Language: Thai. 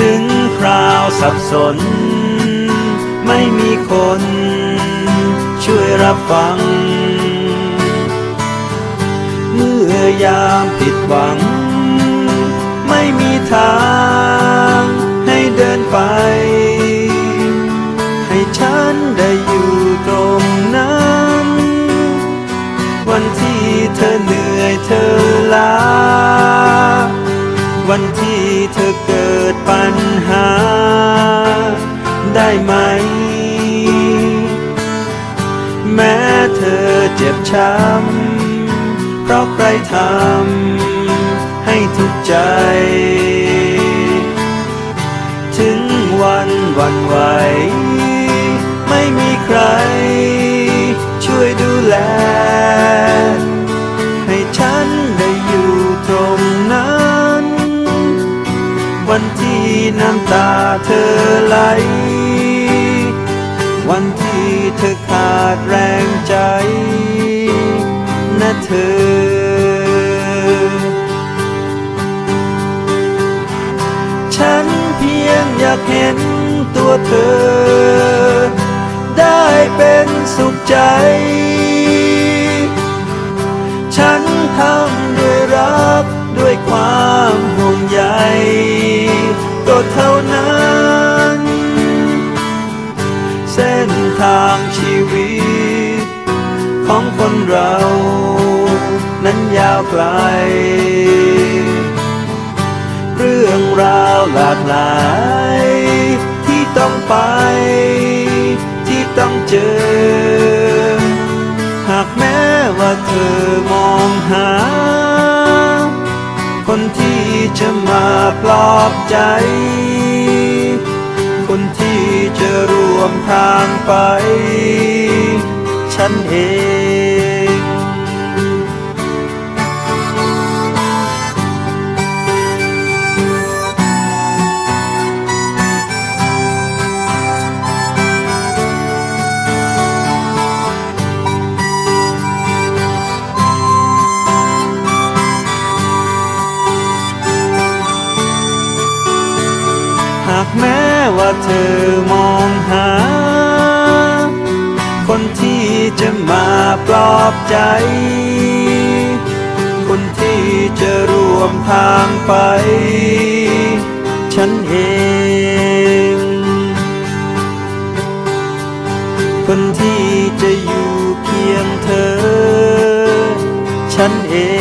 ถึงพราวสับสน ไม่มีคน ช่วยรับฟัง เมื่อยามผิดหวัง ไม่มีทางให้เดินไป ให้ฉันได้อยู่ตรงนั้น วันที่เธอเหนื่อยเธอ ญหา ได้ไหม แม้เธอเจ็บช้ำ เพราะใครทำให้ทุกใจ ถึงวันวันไหว ไม่มีใคร น้ำตาเธอไหล วันที่เธอขาดแรงใจ นะเธอฉันเพียงอยากเห็นตัวเธอ ได้เป็นสุขใจ ฉันทำด้วยรักด้วยความห่วงใย เจอ หากแม้ว่าเธอมองหา คนที่จะมาปลอบใจ คนที่จะร่วมทางไป ฉันเอง เธอมองหา คนที่จะมาปลอบใจ คนที่จะร่วมทางไป ฉันเอง คนที่จะอยู่เคียงเธอ ฉันเอง